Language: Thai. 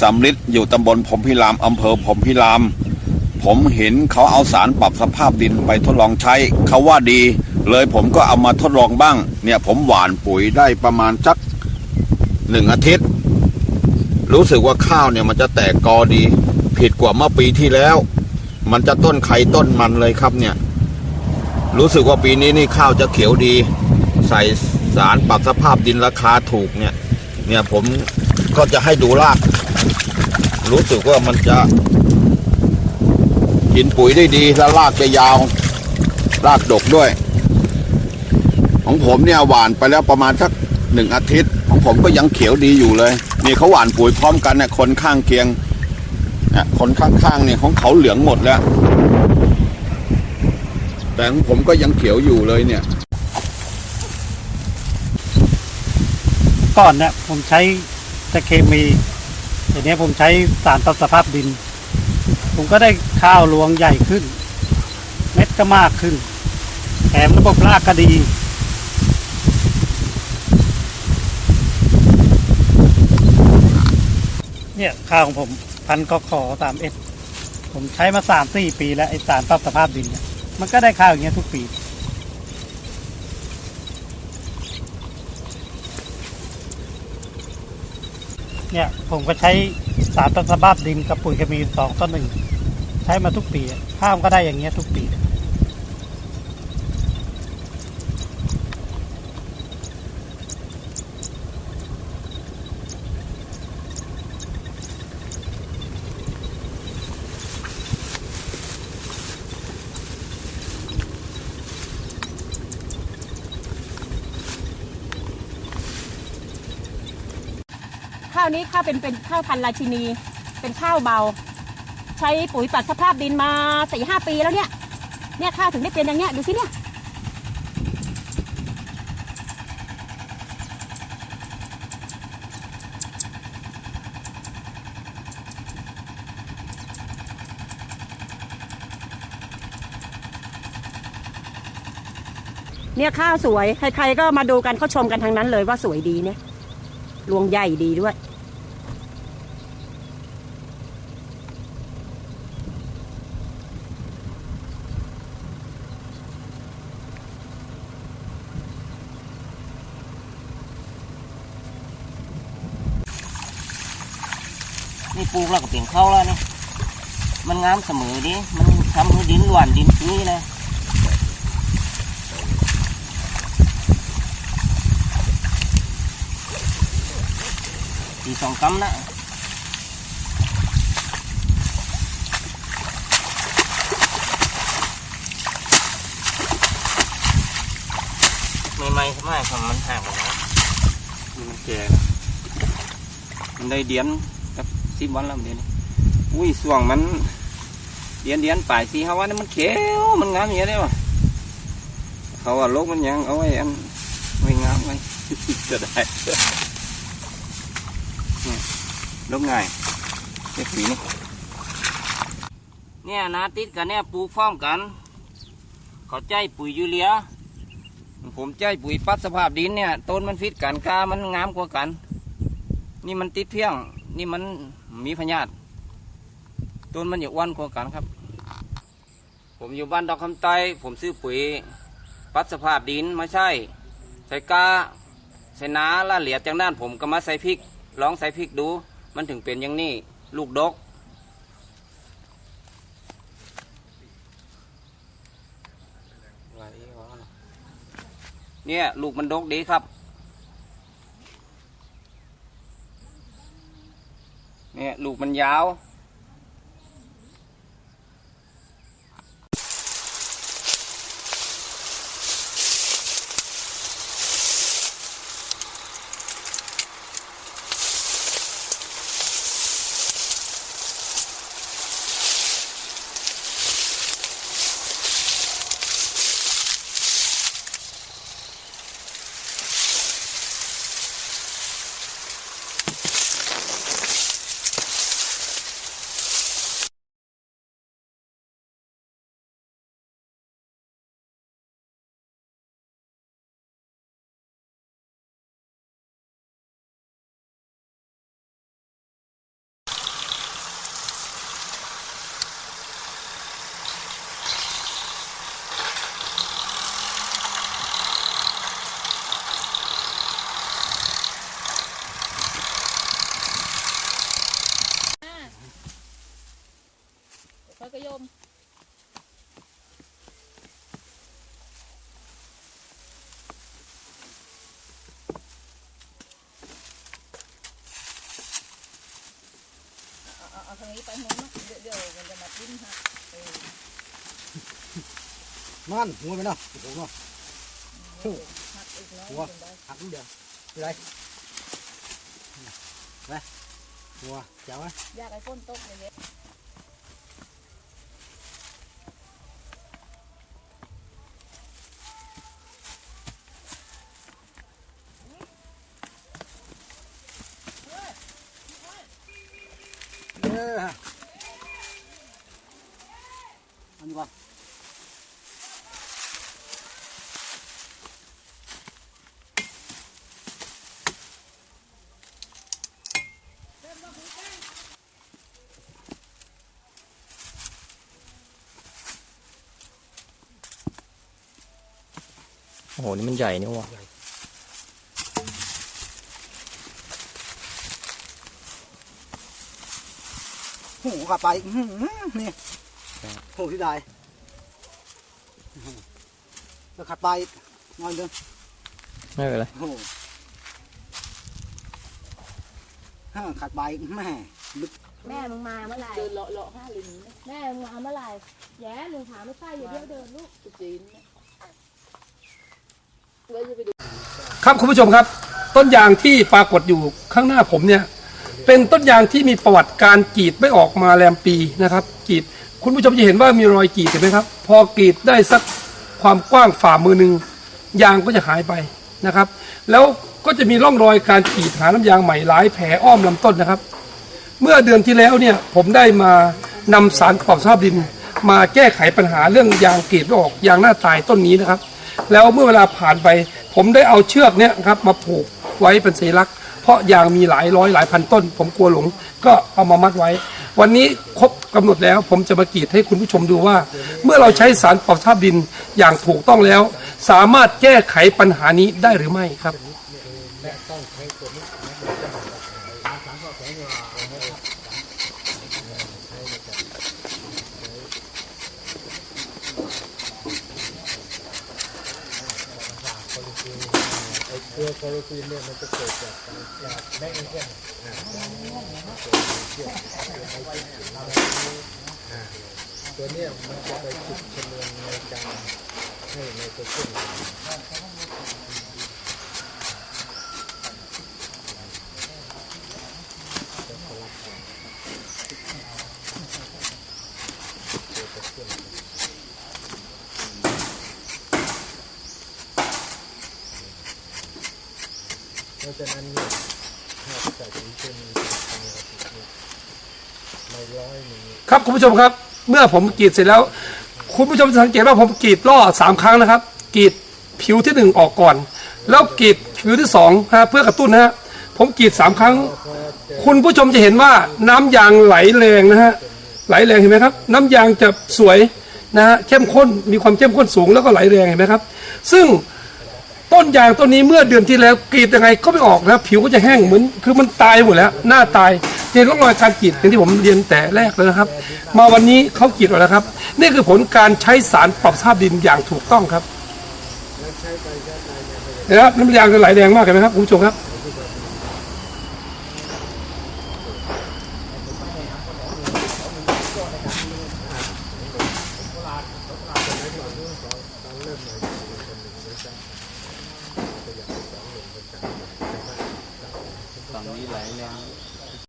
สำลิดอยู่ตำบลผมพิรามอำเภอผมพิราม ผมเห็นเขาเอาสารปรับสภาพดินไปทดลองใช้ เขาว่าดี เลยผมก็เอามาทดลองบ้าง เนี่ยผมหว่านปุ๋ยได้ประมาณสักหนึ่งอาทิตย์ รู้สึกว่าข้าวเนี่ยมันจะแตกกอดี ผิดกว่าเมื่อปีที่แล้ว มันจะต้นไข่ต้นมันเลยครับเนี่ย รู้สึกว่าปีนี้นี่ข้าวจะเขียวดี ใส่สารปรับสภาพดินราคาถูกเนี่ย เนี่ยผม ก็จะให้ดูราก รู้สึกว่ามันจะ กินปุ๋ยได้ดีแล้วรากจะยาว รากดกด้วย ของผมเนี่ยหวานไปแล้วประมาณสักหนึ่งอาทิตย์ ของผมก็ยังเขียวดีอยู่เลยนี่เขาหวานปุ๋ยพร้อมกันเนี่ยคนข้างเคียงเนี่ยคนข้างๆเนี่ยของเขาเหลืองหมดแล้ว แต่ของผมก็ยังเขียวอยู่เลยเนี่ย ก่อนเนี่ยผมใช้ แต่เคมีเดี๋ยวนี้ผมใช้สารปรับสภาพดิน ผมก็ได้ข้าวรวงใหญ่ขึ้น เม็ดก็มากขึ้น แถมระบบรากก็ดีเนี่ยข้าวของผมพันกขอสามเอสผมใช้มาสามสี่ปีแล้วไอสารปรับสภาพดินเนี่ยมันก็ได้ข้าวอย่างเงี้ยทุกปี เนี่ยผมก็ใช้สารต้านสภาพดินกับปุ๋ยเคมีสองต่อหนึ่งใช้มาทุกปีข้ามก็ได้อย่างเงี้ยทุกปีาวนี้ข้าวเป็นเป็นข้าวพันธุ์ราชินี เป็นข้าวเบา ใช้ปุ๋ยปรับสภาพดินมาสี่ห้าปีแล้วเนี่ย เนี่ยข้าวถึงได้เป็นอย่างเงี้ยดูสิเนี่ยเนี่ยข้าวสวย ใครๆก็มาดูกันเขาชมกันทางนั้นเลยว่าสวยดีเนี่ย รวงใหญ่ดีด้วย นี่ปลูกแล้วก็เปลี่ยนเข้าแล้วนี่มันงามเสมอดิมันทำให้ดินหวานดินนี้เลยตีสองกำนะไม่ไม่ไม่ครับมันห่างกันนะนี่มันแก่มันได้เดียน สิบวันแล้วเดี๋ยวนี้อุ้ยส่วงมันเดียนเดียนปลายสีเขาว่านี่มันเขียวมันงามอย่างนี้ได้ปะเขาว่าโลกมันยังเอาไว้อันไว้งามไว้จะได้ลกง่ายเด็กปีนี่เนี่ยนาติดกันเนี่ยปลูกฟ้อมกัน เขาใจปุ๋ยยูเรียผมใจปุ๋ยปรับสภาพดินเนี่ยต้นมันฟิตกันกามันงามกว่ากัน นี่มันติดเพียง นี่มัน มีพยาธิต้นมันอยู่อ้วนกว่ากันครับ ผมอยู่บ้านดอกคำไตผมซื้อปุ๋ยปรับสภาพดินมาใช่ใส่กาใส่นาละเหลียดจากนั้นผมก็มาใส่พริกลองใส่พริกดู มันถึงเป็นอย่างนี้ลูกดก เนี่ย ลูกมันดกดีครับ เนี่ยลูกมันยาว ทางนี้ไปนู้นนะเดี๋ยวเดี๋ยวมันจะมาทิ้งฮะเออมันหัวไปเนาะโอ้โหเนาะหักอีกน้อยหัวหนึ่งได้หักนิดเดียวอะไรไปหัวเจ๋วไหมยากไอ้ก้นตกเลยเนี่ย ออันนี้ก่อนโอ้โห นี่มันใหญ่นี่วะหู ขับไปอื้อหือนี่หูที่ได้แล้วขัดไปงอนเดินไม่เป็นไรโอ้โหฮ่าขัดไปแม่ลึกแม่มึงมาเมื่อไหร่เดินเลาะเลาะห้าลิงแม่มึงมาเมื่อไหร่แย่หนูถามไม่ใช่อย่าเดี๋ยวเดินลูกจีนครับคุณผู้ชมครับ ต้นยางที่ปรากฏอยู่ข้างหน้าผมเนี่ย เป็นต้นยางที่มีประวัติการกรีดไม่ออกมาแรมปีนะครับกรีดคุณผู้ชมจะเห็นว่ามีรอยกรีดเห็นไหมครับ พอกรีดได้สักความกว้างฝ่ามือหนึ่งยางก็จะหายไปนะครับ แล้วก็จะมีร่องรอยการกรีดหาน้ำยางใหม่หลายแผลอ้อมลำต้นนะครับ เมื่อเดือนที่แล้วเนี่ยผมได้มานำสารปรับสภาพดิน มาแก้ไขปัญหาเรื่องยางกรีดไม่ออกยางหน้าตายต้นนี้นะครับ แล้วเมื่อเวลาผ่านไป ผมได้เอาเชือกเนี่ยครับมาผูกไว้เป็นสัญลักษณ เพราะยางมีหลายร้อยหลายพันต้น ผมกลัวหลงก็เอามามัดไว้ วันนี้ครบกำหนดแล้ว ผมจะมากรีดให้คุณผู้ชมดูว่า เมื่อเราใช้สารปรับสภาพดินอย่างถูกต้องแล้ว สามารถแก้ไขปัญหานี้ได้หรือไม่ครับครับ ตัวคลอโรฟีนเนี่ยมันจะเกิดจากจากแมกนีเซียมตัวเนี้ยมันจะไปจุดชนวนในการให้ในโตรเจน ครับคุณผู้ชมครับ เมื่อผมกรีดเสร็จแล้ว คุณผู้ชมจะสังเกตว่าผมกรีดล่อสามครั้งนะครับกรีดผิวที่หนึ่งออกก่อน แล้วกรีดผิวที่สองนะฮะเพื่อกระตุ้นนะฮะผมกรีดสามครั้ง คุณผู้ชมจะเห็นว่าน้ำยางไหลแรงนะฮะไหลแรงเห็นไหมครับ น้ำยางจะสวยนะฮะเข้มข้นมีความเข้มข้นสูงแล้วก็ไหลแรงเห็นไหมครับ ซึ่ง ต้นยางต้นนี้เมื่อเดือนที่แล้วกรีดยังไงก็ไม่ออกนะครับผิวก็จะแห้งเหมือน คือมันตายหมดแล้ว หน้าตายเห็นร่องรอยการกรีดอย่างที่ผมเรียนแต่แรกเลยนะครับ มาวันนี้เขากรีดออกแล้วครับ นี่คือผลการใช้สารปรับสภาพดินอย่างถูกต้องครับนะครับน้ำยางจะไหลแดงมากเห็นไหมครับคุณผู้ชมครับ